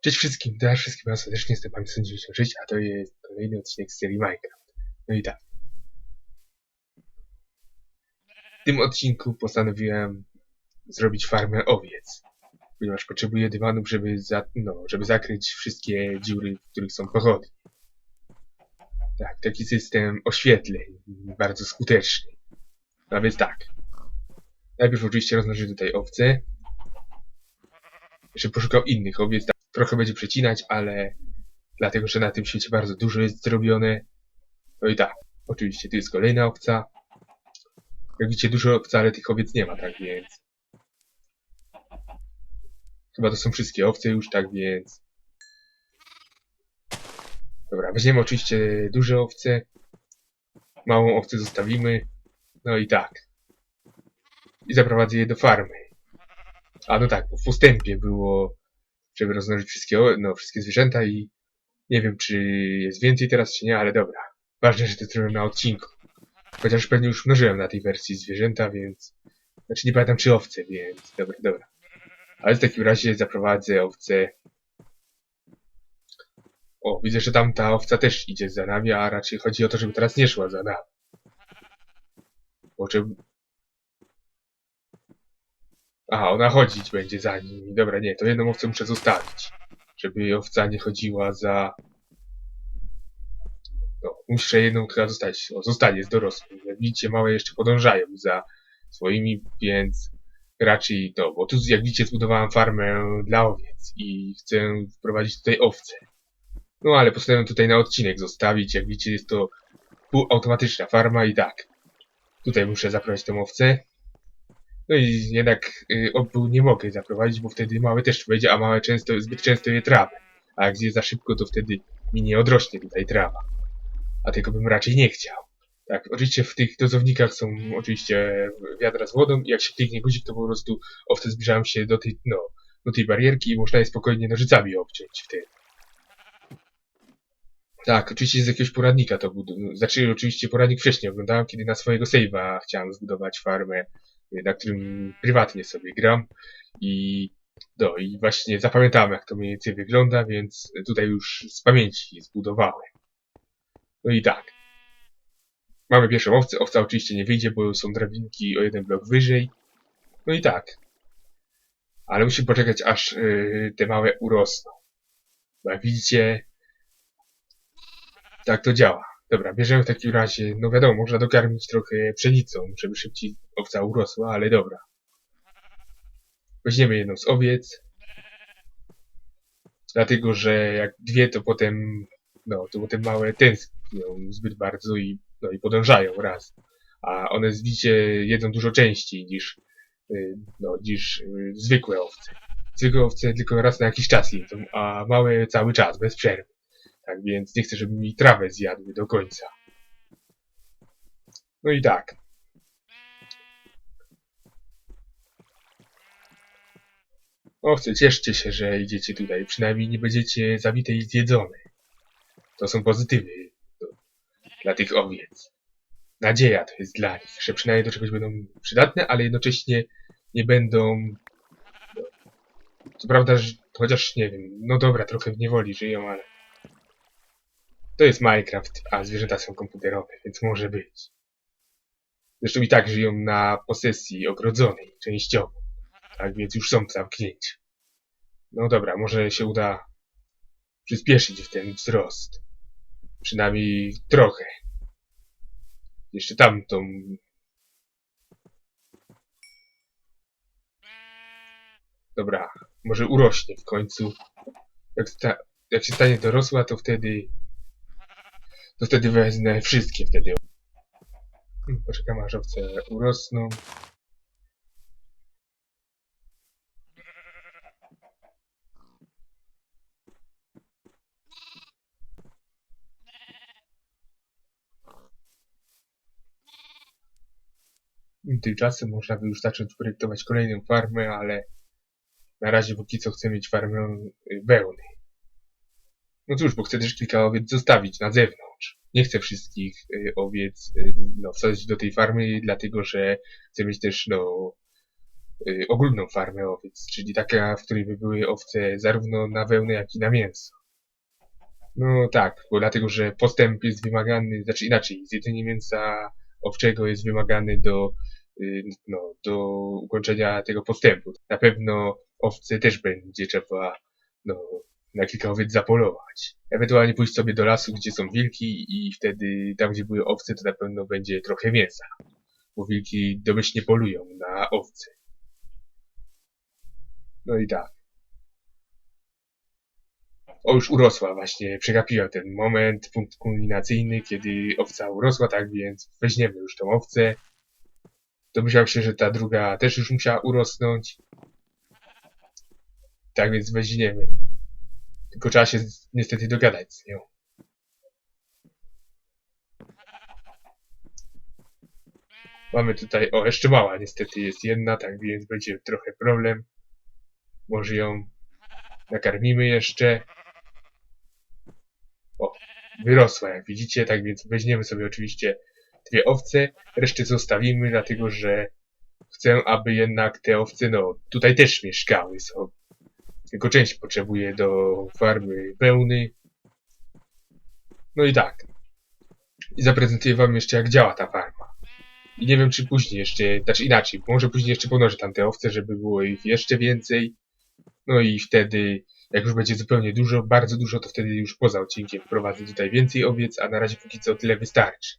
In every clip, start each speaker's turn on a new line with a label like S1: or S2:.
S1: Cześć wszystkim, to ja wszystkim was serdecznie jestem pan 96, a to jest kolejny odcinek z serii Minecraft. No i tak. W tym odcinku postanowiłem zrobić farmę owiec, ponieważ potrzebuję dywanów, żeby, za, no, żeby zakryć wszystkie dziury, w których są pochody. Tak, taki system oświetleń, bardzo skuteczny. A więc tak. Najpierw oczywiście rozmnożę tutaj owce. Jeszcze poszukał innych owiec, trochę będzie przecinać, ale dlatego, że na tym świecie bardzo dużo jest zrobione. No i tak, oczywiście tu jest kolejna owca. Jak widzicie, dużo owca, ale tych owiec nie ma, tak więc... Chyba to są wszystkie owce już, tak więc... Dobra, weźmiemy oczywiście duże owce. Małą owcę zostawimy. No i tak. I zaprowadzę je do farmy. A no tak, w ustępie było, żeby rozmnożyć wszystkie, no, wszystkie zwierzęta i nie wiem, czy jest więcej teraz, czy nie, ale dobra. Ważne, że to zrobiłem na odcinku. Chociaż pewnie już mnożyłem na tej wersji zwierzęta, więc... Znaczy nie pamiętam, czy owce, więc dobra, dobra. Ale w takim razie zaprowadzę owce... O, widzę, że tam ta owca też idzie za nami, a raczej chodzi o to, żeby teraz nie szła za nami. Bo żeby... Aha, ona chodzić będzie za nimi. Dobra, nie, to jedną owcę muszę zostawić. Żeby owca nie chodziła za... No, muszę jedną chyba zostać. O, zostanie, jest dorosły. Jak widzicie, małe jeszcze podążają za swoimi, więc raczej to, bo tu jak widzicie zbudowałem farmę dla owiec i chcę wprowadzić tutaj owce. No ale postanowiłem tutaj na odcinek zostawić. Jak widzicie, jest to półautomatyczna farma i tak. Tutaj muszę zaprowadzić tą owcę. No i jednak y, obu nie mogę zaprowadzić, bo wtedy małe też wejdzie, a małe często, zbyt często je trawę. A jak zje za szybko, to wtedy mi nie odrośnie tutaj trawa. A tego bym raczej nie chciał. Tak, oczywiście w tych dozownikach są oczywiście wiadra z wodą i jak się kliknie guzik, to po prostu owce zbliżają się do tej, no, do tej barierki i można je spokojnie nożycami obciąć wtedy. Tak, oczywiście z jakiegoś poradnika to budu... Znaczy, oczywiście poradnik wcześniej oglądałem, kiedy na swojego save'a chciałem zbudować farmę, na którym prywatnie sobie gram i no i właśnie zapamiętałem jak to mniej więcej wygląda, więc tutaj już z pamięci zbudowałem. No i tak. Mamy pierwszą owcę, owca oczywiście nie wyjdzie, bo są drabinki o jeden blok wyżej. No i tak. Ale musimy poczekać aż yy, te małe urosną. Bo jak widzicie, tak to działa. Dobra, bierzemy w takim razie, no wiadomo, można dokarmić trochę pszenicą, żeby szybciej owca urosła, ale dobra. Weźmiemy jedną z owiec. Dlatego, że jak dwie, to potem, no, to potem małe tęsknią zbyt bardzo i, no, i podążają raz. A one, widzicie, jedzą dużo częściej niż, y, no, niż y, zwykłe owce. Zwykłe owce tylko raz na jakiś czas jedzą, a małe cały czas, bez przerwy. Tak więc nie chcę, żeby mi trawę zjadły do końca. No i tak. Owce, cieszcie się, że idziecie tutaj. Przynajmniej nie będziecie zabite i zjedzone. To są pozytywy dla tych owiec. Nadzieja to jest dla nich, że przynajmniej do czegoś będą przydatne, ale jednocześnie nie będą... Co prawda, że, chociaż nie wiem, no dobra, trochę w niewoli żyją, ale... To jest Minecraft, a zwierzęta są komputerowe, więc może być. Zresztą i tak żyją na posesji ogrodzonej, częściowo. Tak więc już są zamknięci. No dobra, może się uda przyspieszyć w ten wzrost. Przynajmniej trochę. Jeszcze tamtą... Dobra, może urośnie w końcu. Jak, jak się stanie dorosła, to wtedy... To wtedy wezmę wszystkie wtedy. Poczekam aż owce urosną. Tymczasem można by już zacząć projektować kolejną farmę, ale na razie póki co chcę mieć farmę y, wełny. No cóż, bo chcę też kilka owiec zostawić na zewnątrz. Nie chcę wszystkich y, owiec y, no, wsadzić do tej farmy, dlatego że chcę mieć też no, y, ogólną farmę owiec, czyli taka, w której by były owce zarówno na wełnę, jak i na mięso. No tak, bo dlatego, że postęp jest wymagany, znaczy inaczej, zjedzenie mięsa owczego jest wymagane do, no, do ukończenia tego postępu. Na pewno owce też będzie trzeba no, na kilka owiec zapolować. Ewentualnie pójść sobie do lasu, gdzie są wilki i wtedy tam, gdzie były owce, to na pewno będzie trochę mięsa. Bo wilki domyślnie polują na owce. No i tak. O, już urosła właśnie, przegapiłem ten moment, punkt kulminacyjny, kiedy owca urosła, tak więc weźmiemy już tą owcę. Domyślał się, że ta druga też już musiała urosnąć. Tak więc weźmiemy. Tylko trzeba się niestety dogadać z nią. Mamy tutaj, o jeszcze mała niestety jest jedna, tak więc będzie trochę problem. Może ją nakarmimy jeszcze. O, wyrosła jak widzicie, tak więc weźmiemy sobie oczywiście dwie owce, resztę zostawimy, dlatego że chcę, aby jednak te owce, no, tutaj też mieszkały sobie. Tylko część potrzebuje do farmy pełny. No i tak. I zaprezentuję wam jeszcze jak działa ta farma. I nie wiem czy później jeszcze, znaczy inaczej, może później jeszcze pomnożę tam te owce, żeby było ich jeszcze więcej. No i wtedy, jak już będzie zupełnie dużo, bardzo dużo, to wtedy już poza odcinkiem wprowadzę tutaj więcej owiec, a na razie póki co tyle wystarczy.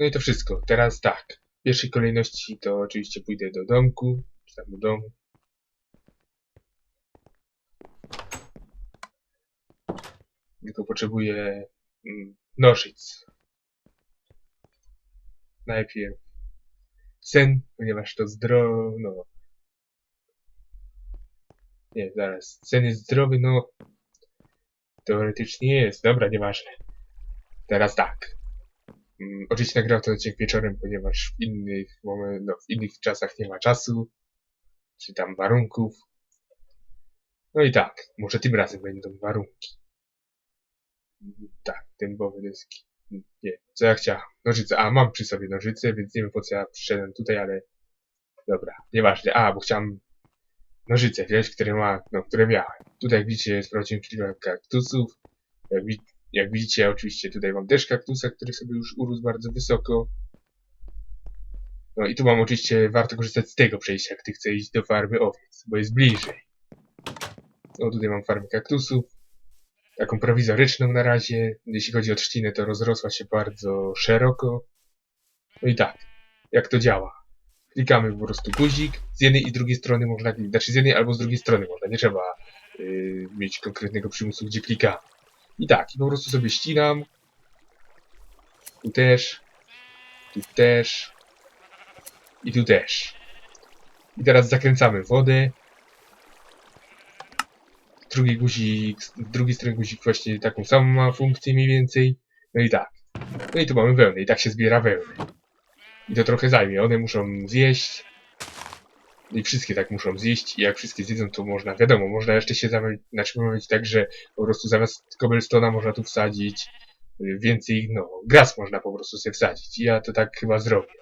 S1: No i to wszystko. Teraz tak. W pierwszej kolejności to oczywiście pójdę do domku, czy tam do domu. Tylko potrzebuję mm, nożyc. Najpierw sen, ponieważ to zdrowo, no. Nie, zaraz. Sen jest zdrowy, no. Teoretycznie jest. Dobra, nieważne. Teraz tak. Mm, Oczywiście nagrał ten odcinek wieczorem, ponieważ w innych, momen- no, w innych czasach nie ma czasu, czy tam warunków. No i tak, może tym razem będą warunki. Tak, dębowe deski. Nie, co ja chciałem? Nożyce. A, mam przy sobie nożyce, więc nie wiem po co ja przyszedłem tutaj, ale dobra, nieważne. A, bo chciałem nożyce wziąć, które ma, no, które miałem. Tutaj jak widzicie, sprawdziłem kilka kaktusów. Jak, jak widzicie, oczywiście tutaj mam też kaktusa, który sobie już urósł bardzo wysoko. No i tu mam oczywiście, warto korzystać z tego przejścia, gdy chcę iść do farmy owiec, bo jest bliżej. No tutaj mam farmę kaktusów. Taką prowizoryczną na razie. Jeśli chodzi o trzcinę, to rozrosła się bardzo szeroko. No i tak, jak to działa? Klikamy po prostu guzik. Z jednej i drugiej strony można. Znaczy z jednej albo z drugiej strony można. Nie trzeba yy, mieć konkretnego przymusu, gdzie klikamy. I tak, po prostu sobie ścinam. Tu też. Tu też. I tu też. I teraz zakręcamy wodę. Drugi guzik, z drugiej strony guzik właśnie taką samą ma funkcję mniej więcej. No i tak. No i tu mamy wełnę i tak się zbiera wełnę. I to trochę zajmie. One muszą zjeść. I wszystkie tak muszą zjeść i jak wszystkie zjedzą, to można, wiadomo, można jeszcze się zamienić, znaczy mówić tak, że po prostu zamiast cobblestone'a można tu wsadzić y, więcej, no, gras można po prostu sobie wsadzić. I ja to tak chyba zrobię.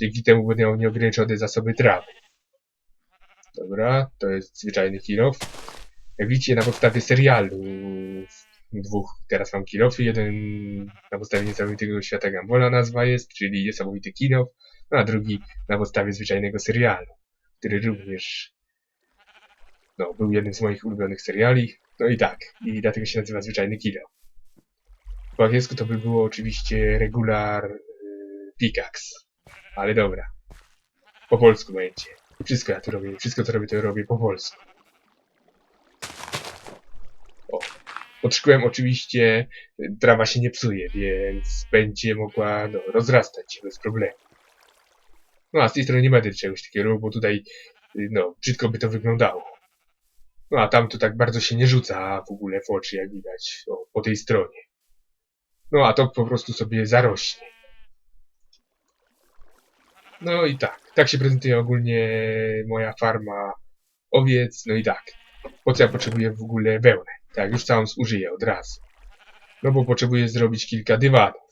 S1: Dzięki temu będę miał nieograniczone zasoby trawy. Dobra, to jest zwyczajny kilof. Jak widzicie, na podstawie serialu dwóch, teraz mam kilofy, jeden na podstawie niesamowitego świata Gambola nazwa jest, czyli niesamowity kilof, a drugi na podstawie zwyczajnego serialu, który również no, był jednym z moich ulubionych seriali. No i tak, i dlatego się nazywa zwyczajny kilof. Po angielsku to by było oczywiście regular y, pickaxe, ale dobra. Po polsku będzie. Wszystko ja tu robię, wszystko co robię to robię po polsku. O. Podszyłem oczywiście, y, trawa się nie psuje, więc będzie mogła no, rozrastać się bez problemu. No a z tej strony nie będę czegoś takiego bo tutaj y, no, brzydko by to wyglądało. No a tam to tak bardzo się nie rzuca w ogóle w oczy, jak widać, o, po tej stronie. No a to po prostu sobie zarośnie. No i tak, tak się prezentuje ogólnie moja farma owiec, no i tak. Po co ja potrzebuję w ogóle wełnę? Tak, już całą zużyję od razu. No bo potrzebuję zrobić kilka dywanów.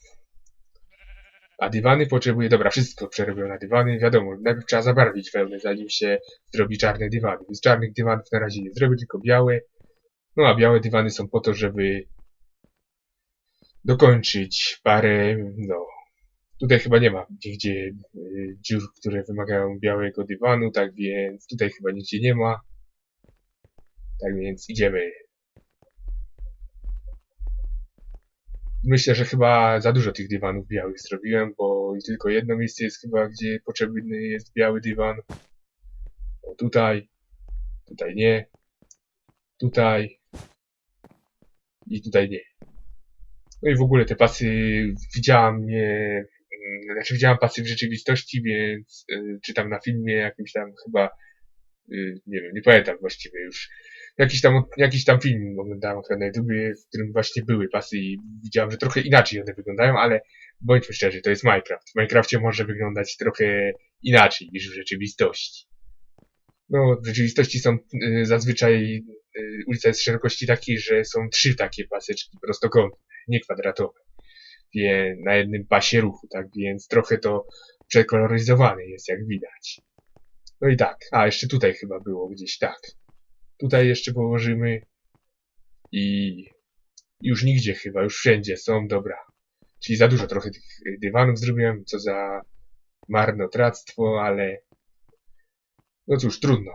S1: A dywany potrzebuję, dobra, wszystko przerobię na dywany, wiadomo, najpierw trzeba zabarwić wełnę, zanim się zrobi czarne dywany. Więc czarnych dywanów na razie nie zrobię, tylko białe. No a białe dywany są po to, żeby dokończyć parę, no, tutaj chyba nie ma nigdzie y, dziur, które wymagają białego dywanu, tak więc tutaj chyba nigdzie nie ma. Tak więc idziemy. Myślę, że chyba za dużo tych dywanów białych zrobiłem, bo tylko jedno miejsce jest chyba, gdzie potrzebny jest biały dywan. O tutaj, tutaj nie, tutaj i tutaj nie. No i w ogóle te pasy widziałam je, znaczy widziałam pasy w rzeczywistości, więc y, czytam na filmie jakimś tam chyba, y, nie wiem, nie pamiętam właściwie już. Jakiś tam, jakiś tam film oglądałem chyba na YouTubie, w którym właśnie były pasy i widziałem, że trochę inaczej one wyglądają, ale bądźmy szczerzy, to jest Minecraft. W Minecrafcie może wyglądać trochę inaczej niż w rzeczywistości. No, w rzeczywistości są y, zazwyczaj y, ulica jest szerokości takiej, że są trzy takie paseczki prostokątne, nie kwadratowe. Wie, na jednym pasie ruchu, tak więc trochę to przekoloryzowane jest, jak widać. No i tak, a jeszcze tutaj chyba było gdzieś tak. Tutaj jeszcze położymy i już nigdzie chyba, już wszędzie są, dobra. Czyli za dużo trochę tych dywanów zrobiłem, co za marnotrawstwo, ale no cóż, trudno.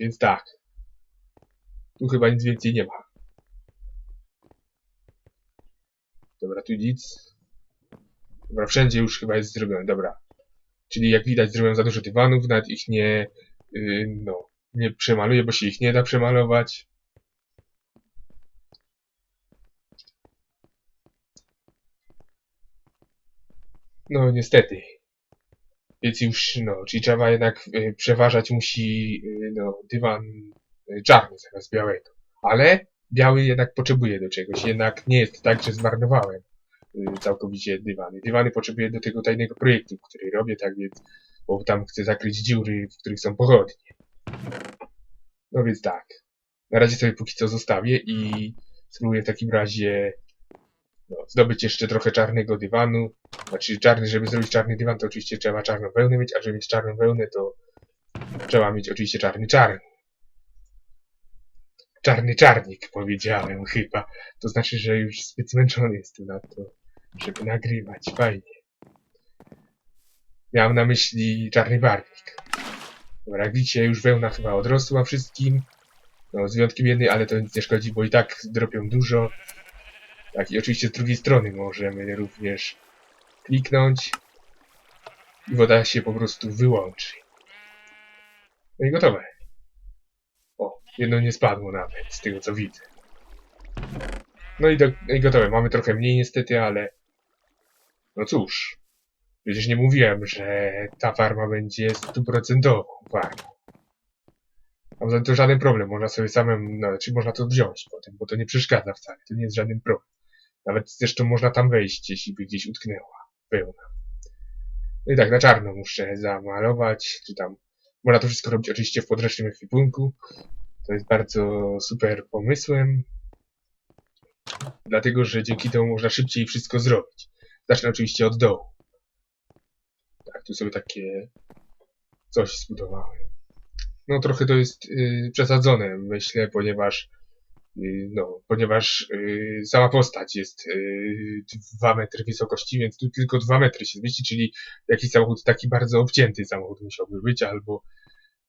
S1: Więc tak. Tu chyba nic więcej nie ma. Dobra, tu nic. Dobra, wszędzie już chyba jest zrobione, dobra. Czyli jak widać zrobiłem za dużo dywanów, nawet ich nie, yy, no, nie przemaluję, bo się ich nie da przemalować. No, niestety. Więc już, no, czyli trzeba jednak y, przeważać musi, y, no, dywan y, czarny zamiast białego. Ale biały jednak potrzebuje do czegoś. Jednak nie jest tak, że zmarnowałem całkowicie dywany. Dywany potrzebuję do tego tajnego projektu, który robię, tak więc, bo tam chcę zakryć dziury, w których są pochodnie. No więc tak. Na razie sobie póki co zostawię i spróbuję w takim razie no, zdobyć jeszcze trochę czarnego dywanu. Znaczy czarny, żeby zrobić czarny dywan, to oczywiście trzeba czarną wełnę mieć, a żeby mieć czarną wełnę, to trzeba mieć oczywiście czarny czarny. Czarny czarnik, powiedziałem chyba. To znaczy, że już zbyt zmęczony jestem na to, żeby nagrywać. Fajnie. Miałem na myśli czarny barwnik. Dobra, jak widzicie, już wełna chyba odrosła wszystkim. No, z wyjątkiem jednej, ale to nic nie szkodzi, bo i tak dropią dużo. Tak, i oczywiście z drugiej strony możemy również kliknąć i woda się po prostu wyłączy. No i gotowe. O, jedno nie spadło nawet, z tego co widzę. No i, do, i gotowe. Mamy trochę mniej niestety, ale no cóż. Przecież nie mówiłem, że ta farma będzie stuprocentową farmą. A to żaden problem, można sobie samym, no, czy można to wziąć potem, bo to nie przeszkadza wcale, to nie jest żaden problem. Nawet zresztą można tam wejść, jeśli by gdzieś utknęła pełna. No i tak, na czarno muszę zamalować, czy tam... Można to wszystko robić oczywiście w podręcznym ekwipunku. To jest bardzo super pomysłem. Dlatego, że dzięki temu można szybciej wszystko zrobić. Zacznę oczywiście od dołu. Tak, tu sobie takie coś zbudowałem. No trochę to jest yy, przesadzone, myślę, ponieważ yy, no, ponieważ yy, sama postać jest yy, 2 metry wysokości, więc tu tylko 2 metry się zmieści, czyli jakiś samochód taki bardzo obcięty samochód musiałby być, albo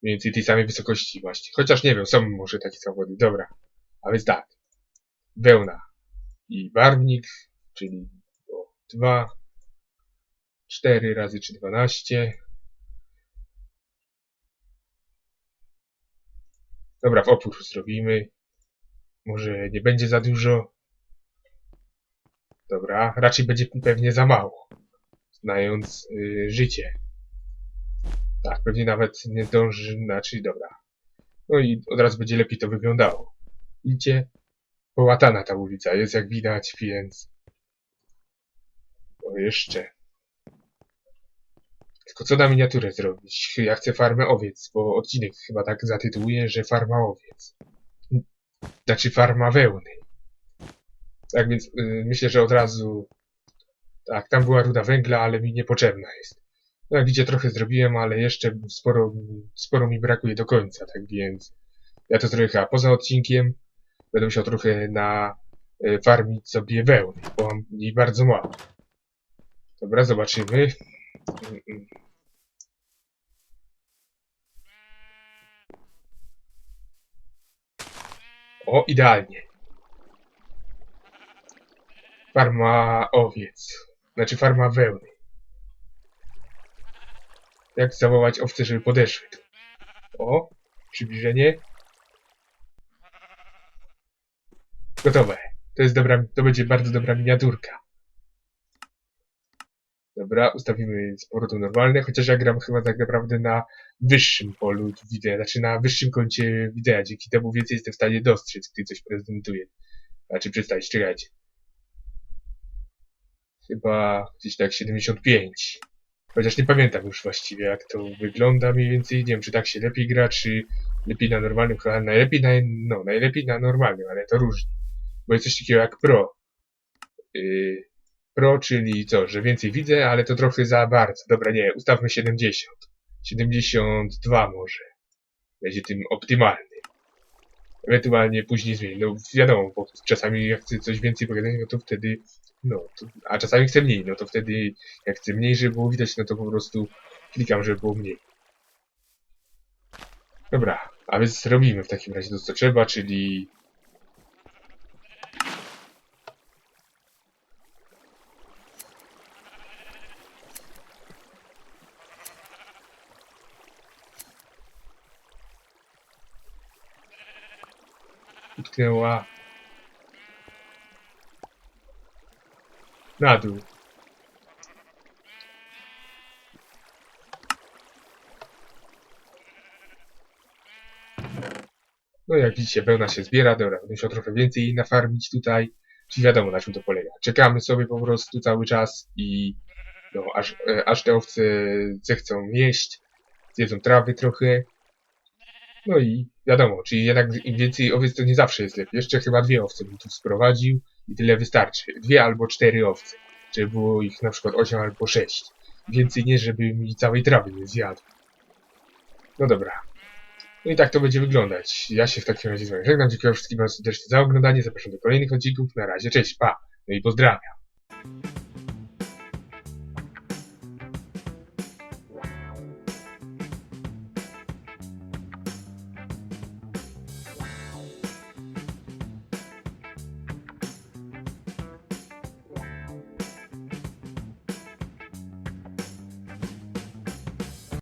S1: mniej więcej tej samej wysokości właśnie. Chociaż nie wiem, są może takie samochody. Dobra, a więc tak. Wełna i barwnik, czyli 2, 4 razy 3, 12. Dobra, w opór zrobimy. Może nie będzie za dużo. Dobra, raczej będzie pewnie za mało. Znając y, życie. Tak, pewnie nawet nie dąży, znaczy dobra. No i od razu będzie lepiej to wyglądało. Widzicie? Połatana ta ulica jest jak widać, więc Jeszcze. Tylko co na miniaturę zrobić? Ja chcę farmę owiec, bo odcinek chyba tak zatytułuję, że farma owiec. Znaczy farma wełny. Tak więc y, myślę, że od razu... Tak, tam była ruda węgla, ale mi niepotrzebna jest. No jak widzicie, trochę zrobiłem, ale jeszcze sporo, sporo mi brakuje do końca, tak więc ja to zrobię poza odcinkiem. Będę musiał trochę na y, farmić sobie wełny, bo mam jej bardzo mało. Dobra, zobaczymy. O, idealnie. Farma owiec. Znaczy farma wełny. Jak zawołać owce, żeby podeszły? O, przybliżenie. Gotowe. To jest dobra, to będzie bardzo dobra miniaturka. Dobra, ustawimy z powrotem normalne, chociaż ja gram chyba tak naprawdę na wyższym polu wideo, znaczy na wyższym kącie wideo, dzięki temu więcej jestem w stanie dostrzec, gdy coś prezentuje. Znaczy przedstawić, czekajcie. Chyba gdzieś tak 75. Chociaż nie pamiętam już właściwie jak to wygląda mniej więcej, nie wiem czy tak się lepiej gra, czy lepiej na normalnym, chyba najlepiej na, no, najlepiej na normalnym, ale to różnie. Bo jest coś takiego jak Pro. Yy, Pro, czyli co, że więcej widzę, ale to trochę za bardzo. Dobra, nie, ustawmy 70. 72 może. Będzie tym optymalny. Ewentualnie później zmienię. No wiadomo, bo czasami jak chcę coś więcej pogadać, no to wtedy, no, to, a czasami chcę mniej, no to wtedy jak chcę mniej, żeby było widać, no to po prostu klikam, żeby było mniej. Dobra, a więc robimy w takim razie to, co trzeba, czyli utknęła na dół. No jak widzicie, wełna się zbiera, dobra, będę musiał trochę więcej nafarmić tutaj, czyli wiadomo na czym to polega. Czekamy sobie po prostu cały czas i no, aż, e, aż te owce zechcą jeść, zjedzą trawy trochę, no i wiadomo, czyli jednak im więcej owiec to nie zawsze jest lepiej. Jeszcze chyba dwie owce bym tu sprowadził i tyle wystarczy. Dwie albo cztery owce, żeby było ich na przykład osiem albo sześć. Więcej nie, żeby mi całej trawy nie zjadł. No dobra. No i tak to będzie wyglądać. Ja się w takim razie z wami żegnam. Dziękuję wszystkim bardzo serdecznie za oglądanie. Zapraszam do kolejnych odcinków. Na razie, cześć, pa. No i pozdrawiam.